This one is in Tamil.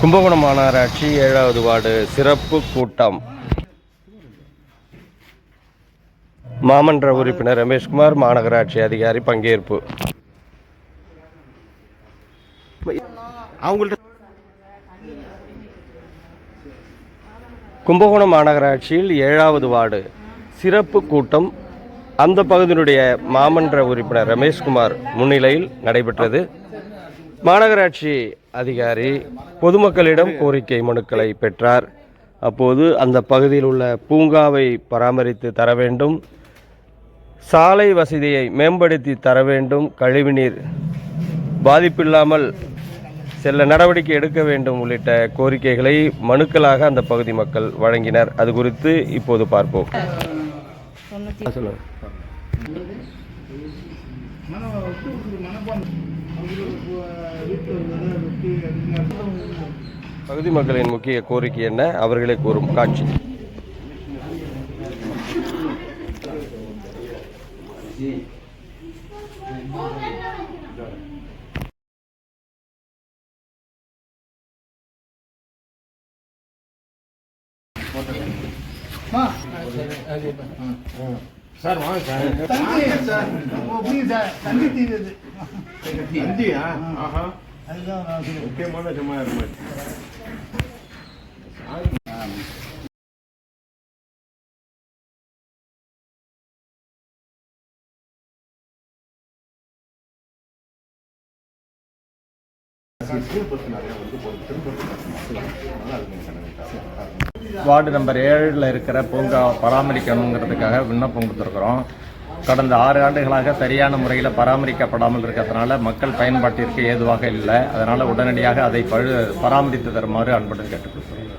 கும்பகோணம் மாநகராட்சி ஏழாவது வார்டு சிறப்பு கூட்டம். மாமன்ற உறுப்பினர் ரமேஷ்குமார் மாநகராட்சி அதிகாரி பங்கேற்பு. அவங்கள்ட்ட கும்பகோணம் மாநகராட்சியில் ஏழாவது வார்டு சிறப்பு கூட்டம். அந்த பகுதியினுடைய மாமன்ற உறுப்பினர் ரமேஷ்குமார் முன்னிலையில் நடைபெற்றது. மாநகராட்சி அதிகாரி பொதுமக்களிடம் கோரிக்கை மனுக்களை பெற்றார். அப்போது அந்த பகுதியில் உள்ள பூங்காவை பராமரித்து தர வேண்டும். சாலை வசதியை மேம்படுத்தி தர வேண்டும். கழிவுநீர் பாதிப்பில்லாமல் செல்ல நடவடிக்கை எடுக்க வேண்டும் உள்ளிட்ட கோரிக்கைகளை மனுக்களாக அந்த பகுதி மக்கள் வழங்கினர். அது குறித்து இப்போது பார்ப்போம். சொல்லுங்கள் பகுதி மக்களின் முக்கிய கோரிக்கை என்ன? அவர்களே கூறும் காட்சி. தந்தி சார் புரியுது சார். தந்தி தீருது இந்தியா ஆஹா. அதுதான் நான் சொல்லுவேன் முக்கியமான சும்மா இருமா வார்டு நம்பர் ஏழில் இருக்கிற பூங்கா பராமரிக்கணுங்கிறதுக்காக விண்ணப்பம் கொடுத்துருக்குறோம். கடந்த ஆறு ஆண்டுகளாக சரியான முறையில் பராமரிக்கப்படாமல் இருக்கிறதுனால மக்கள் பயன்பாட்டிற்கு ஏதுவாக இல்லை. அதனால் உடனடியாக அதை பழு பராமரித்து தருமாறு அன்புடன் கேட்டுக்கொள்கிறோம்.